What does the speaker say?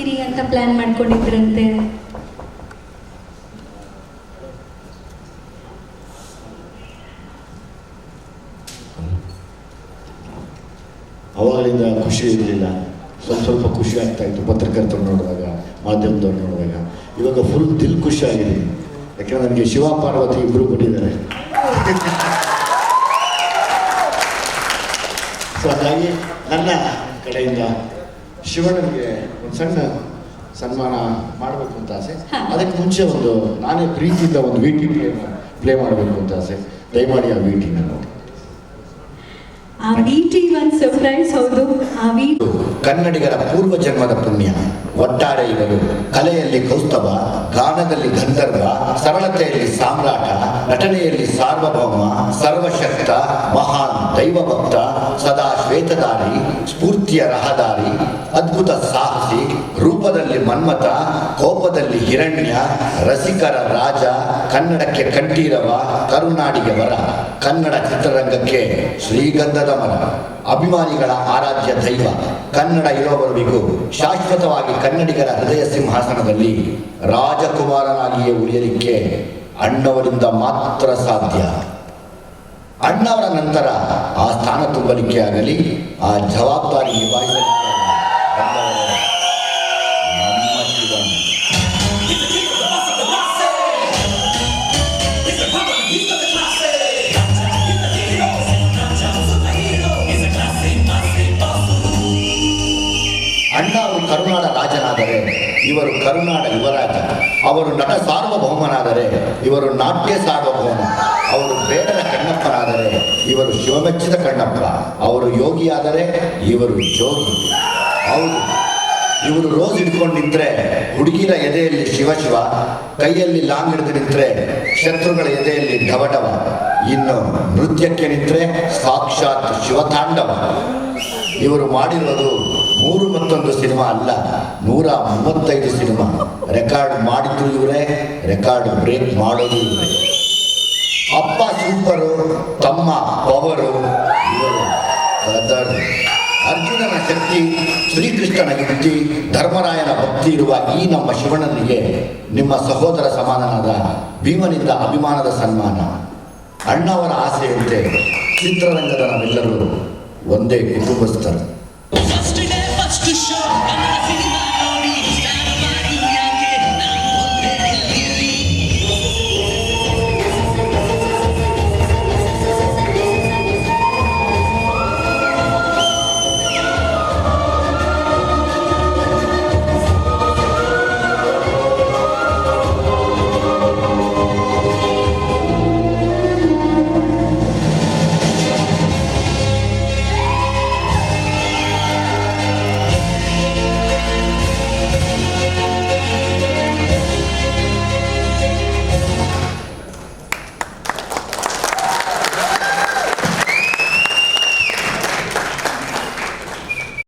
ಮಾಡ್ತೀರಿ ಅಂತ ಪ್ಲಾನ್ ಮಾಡ್ಕೊಂಡಿದ್ರಂತೆ? ಅವಾಗಲಿಂದ ಖುಷಿ ಇರಲಿಲ್ಲ. ಸ್ವಲ್ಪ ಸ್ವಲ್ಪ ಖುಷಿ ಆಗ್ತಾ ಇತ್ತು. ಪತ್ರಕರ್ತರು ನೋಡಿದಾಗ, ಮಾಧ್ಯಮದವ್ರು ನೋಡಿದಾಗ. ಇವಾಗ ಫುಲ್ ದಿಲ್ ಖುಷಿ ಆಗಿದೆ. ಯಾಕಂದ್ರೆ ನನಗೆ ಶಿವ ಪಾರ್ವತಿ ಇಬ್ಬರು ಕೊಟ್ಟಿದ್ದಾರೆ ಸೊ ಹಾಗಾಗಿ ನನ್ನ ಕಡೆಯಿಂದ ಶಿವಣ್ಣನಿಗೆ ಒಂದು ಸಣ್ಣ ಸನ್ಮಾನ ಮಾಡಬೇಕು ಅಂತ ಆಸೆ. ಅದಕ್ಕೆ ಮುಂಚೆ ಒಂದು ನಾನೇ ಪ್ರೀತಿಯಿಂದ ಒಂದು ವೀಟಿ ಪ್ಲೇ ಪ್ಲೇ ಮಾಡಬೇಕು ಅಂತ ಆಸೆ. ದಯಮಾಡಿ ಆ ವೀಟಿನ ನೋಡಿ. ಆ ವಿಟಿ ಒಂದು ಸರ್ಪ್ರೈಸ್ ಹೌದು. ಆ ವಿ ಕನ್ನಡಿಗರ ಪೂರ್ವ ಜನ್ಮದ ಪುಣ್ಯ. ಒಟ್ಟಾರೆ ಇವರು ಕಲೆಯಲ್ಲಿ ಕೌಸ್ತವ ಗಾನದಲ್ಲಿ ಗಂಧರ್ವ ಸರಳತೆಯಲ್ಲಿ ಸಾಮ್ರಾಟ ನಟನೆಯಲ್ಲಿ ಸಾರ್ವಭೌಮ ಸರ್ವಶಕ್ತ ಮಹಾನ್ ದೈವಭಕ್ತ ಸದಾ ಶ್ವೇತಧಾರಿ ಸ್ಫೂರ್ತಿಯ ರಹದಾರಿ ಅದ್ಭುತ ಸಾಹಸಿ ರೂಪದಲ್ಲಿ ಮನ್ಮಥ, ಕೋಪದಲ್ಲಿ ಹಿರಣ್ಯ, ರಸಿಕರ ರಾಜ, ಕನ್ನಡಕ್ಕೆ ಕಂಠೀರವ, ಕರುನಾಡಿಗೆ ವರ. ಕನ್ನಡ ಚಿತ್ರರಂಗಕ್ಕೆ ಶ್ರೀಗಂಧದ ಮರ. ಅಭಿಮಾನಿಗಳ ಆರಾಧ್ಯ ದೈವ. ಕನ್ನಡ ಇರೋವರೆಗೂ ಶಾಶ್ವತವಾಗಿ ಕನ್ನಡಿಗರ ಹೃದಯ ಸಿಂಹಾಸನದಲ್ಲಿ ರಾಜಕುಮಾರನಾಗಿಯೇ ಉಳಿಯಲಿಕ್ಕೆ ಅಣ್ಣವರಿಂದ ಮಾತ್ರ ಸಾಧ್ಯ. ಅಣ್ಣವರ ನಂತರ ಆ ಸ್ಥಾನ ತುಂಬಲಿಕ್ಕೆ ಆಗಲಿ, ಆ ಜವಾಬ್ದಾರಿ ನಿಭಾಯಿಸಲಿಕ್ಕೆ ಕರುನಾಡ ರಾಜನಾದರೆ, ಇವರು ಕರುನಾಡ ಯುವರಾಜ. ಅವರು ನಟ ಸಾರ್ವಭೌಮನಾದರೆ, ಇವರು ನಾಟ್ಯ ಸಾರ್ವಭೌಮ. ಅವರು ಬೇಡರ ಕಣ್ಣಪ್ಪನಾದರೆ, ಇವರು ಶಿವಮೆಚ್ಚಿದ ಕಣ್ಣಪ್ಪ. ಅವರು ಯೋಗಿಯಾದರೆ, ಇವರು ಯೋಗಿ ಹೌದು. ಇವರು ರೋಸ್ ಹಿಡ್ಕೊಂಡು ನಿಂತ್ರೆ, ಹುಡುಗಿನ ಎದೆಯಲ್ಲಿ ಶಿವ ಶಿವ, ಕೈಯಲ್ಲಿ ಲಾಂಗ್ ಹಿಡಿದು ನಿಂತ್ರೆ ಶತ್ರುಗಳ ಎದೆಯಲ್ಲಿ ಢವಢವ ಇನ್ನು ನೃತ್ಯಕ್ಕೆ ನಿಂತ್ರೆ ಸಾಕ್ಷಾತ್ ಶಿವತಾಂಡವ. ಇವರು ಮಾಡಿರೋದು ಮೂರು ಮತ್ತೊಂದು ಸಿನಿಮಾ ಅಲ್ಲ, ನೂರ ಮೂವತ್ತೈದು ಸಿನಿಮಾ. ರೆಕಾರ್ಡ್ ಮಾಡಿದ್ರು ಇವರೇ, ರೆಕಾರ್ಡ್ ಬ್ರೇಕ್ ಮಾಡೋದು ಇವರೇ. ಅಪ್ಪ ಸೂಪರು, ತಮ್ಮ ಪವರು ಇವರು ಅರ್ಜುನನ ಶಕ್ತಿ, ಶ್ರೀಕೃಷ್ಣನ ಯುಕ್ತಿ ಧರ್ಮರಾಯನ ಭಕ್ತಿ ಇರುವ ಈ ನಮ್ಮ ಶಿವನನಿಗೆ ನಿಮ್ಮ ಸಹೋದರ ಸಮಾನನಾದ ಭೀಮನಿಂದ ಅಭಿಮಾನದ ಸನ್ಮಾನ. ಅಣ್ಣವರ ಆಸೆಯಂತೆ ಚಿತ್ರರಂಗದ ನಾವೆಲ್ಲರೂ ಒಂದೇ ಕುಟುಂಬಸ್ಥರು.